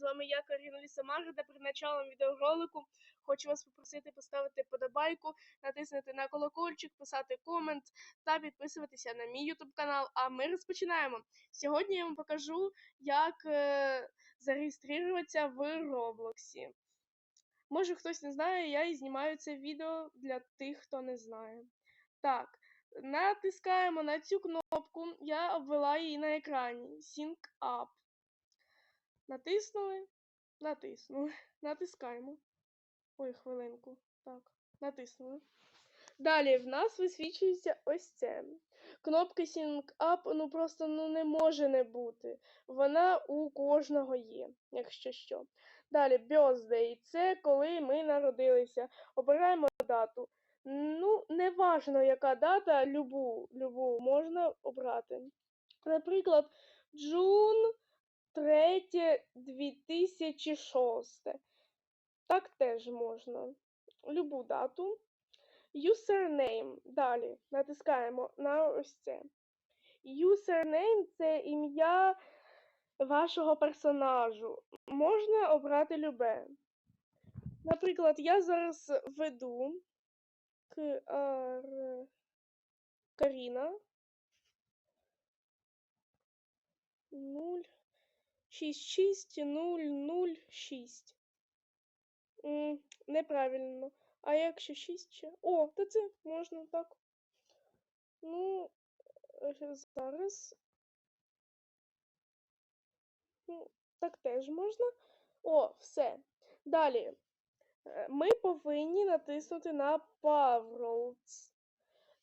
з вами я, Каріна Лісомага, та перед началом відеоролику хочу вас попросити поставити подобайку, натиснути на колокольчик, писати комент та підписуватися на мій YouTube канал. А ми розпочинаємо. Сьогодні я вам покажу, як е, зареєструватися в Роблоксі. Може хтось не знає, я і знімаю це відео для тих, хто не знає. Так, натискаємо на цю кнопку, я обвела її на екрані. Sync Up. Натиснули, натиснули, натискаємо. Ой, хвилинку. Так, натиснули. Далі в нас висвічується ось це. Кнопка Sync Up, ну просто ну, не може не бути. Вона у кожного є, якщо що. Далі birthday – це коли ми народилися. Обираємо дату. Ну, не важно, яка дата, любу, любу можна обрати. Наприклад, 3 2006. Так теж можна. Любу дату. Username. Далі натискаємо на ось це. Username це ім'я вашого персонажу. Можна обрати любе. Наприклад, я зараз веду Кар... Каріна. 0 66006. М, Неправильно. А якщо 6 ще? О, то це можна так. Ну, е, зараз. Ну, так теж можна. О, все. Далі. Е, Ми повинні натиснути на Parolles.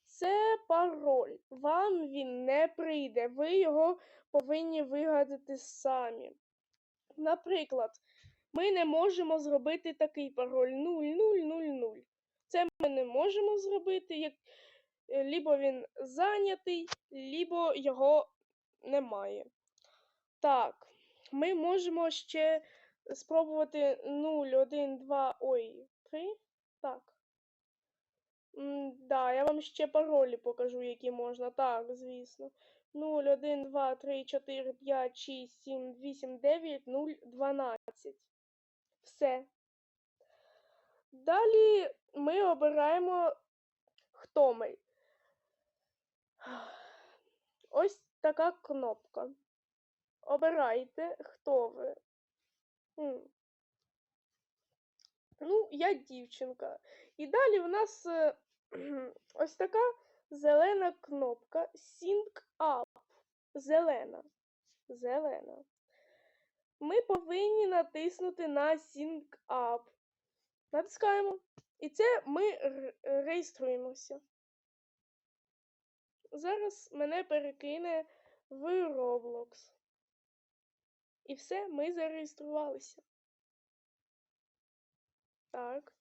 Це пароль. Вам він не прийде. Ви його повинні вигадати самі. Наприклад, ми не можемо зробити такий пароль 0000. Це ми не можемо зробити, як е, лібо він зайнятий, лібо його немає. Так, ми можемо ще спробувати 0, 1, 2, ой, 3. Так. М, Да, я вам ще паролі покажу, які можна. Так, звісно. 0, 1, 2, 3, 4, 5, 6, 7, 8, 9, 0, 12. Все. Далі ми обираємо, хто ми. Ось така кнопка. Обирайте, хто ви. Ну, я дівчинка. І далі в нас е, ось така зелена кнопка Sync Up. Зелена. Зелена. Ми повинні натиснути на Sync Up. Натискаємо. І це ми реєструємося. Зараз мене перекине в Roblox. І все, ми зареєструвалися. Так.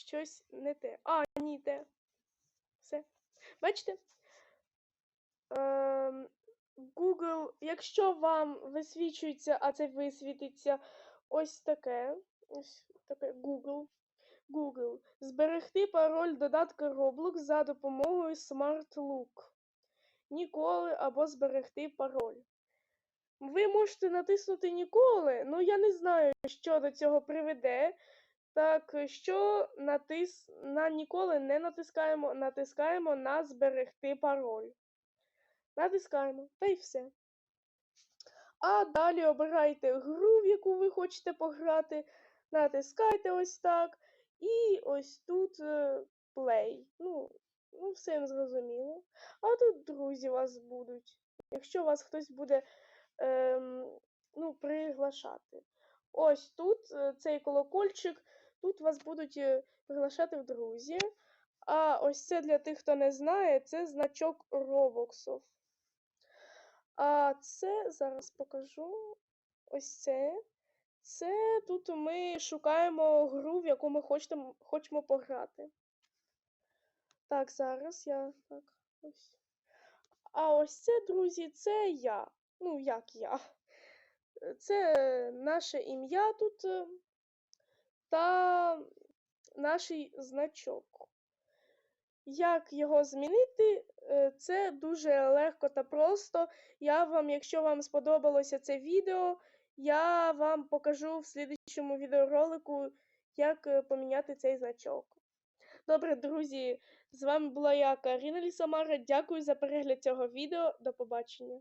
Щось не те. А, ні, те. Все. Бачите? Ем, Google, якщо вам висвічується, а це висвітиться ось таке. Ось таке Google. Google. Зберегти пароль додатка Roblox за допомогою Smart Look. Ніколи або зберегти пароль. Ви можете натиснути ніколи, ну я не знаю, що до цього приведе. Так, що натис... на ніколи не натискаємо, натискаємо на зберегти пароль. Натискаємо, та й все. А далі обирайте гру, в яку ви хочете пограти. Натискайте ось так. І ось тут е, play. Ну, ну, все зрозуміло. А тут друзі вас будуть. Якщо вас хтось буде ем, ну, приглашати. Ось тут е, цей колокольчик, тут вас будуть е, приглашати в друзі. А ось це для тих, хто не знає, це значок Робоксов. А це зараз покажу. Ось це. Це тут ми шукаємо гру, в яку ми хочемо, хочемо пограти. Так, зараз я так. Ось. А ось це, друзі, це я. Ну, як я. Це наше ім'я тут е, та наш значок. Як його змінити? Е, Це дуже легко та просто. Я вам, якщо вам сподобалося це відео, я вам покажу в слідчому відеоролику, як е, поміняти цей значок. Добре, друзі, з вами була я, Каріна Лісомара. Дякую за перегляд цього відео. До побачення.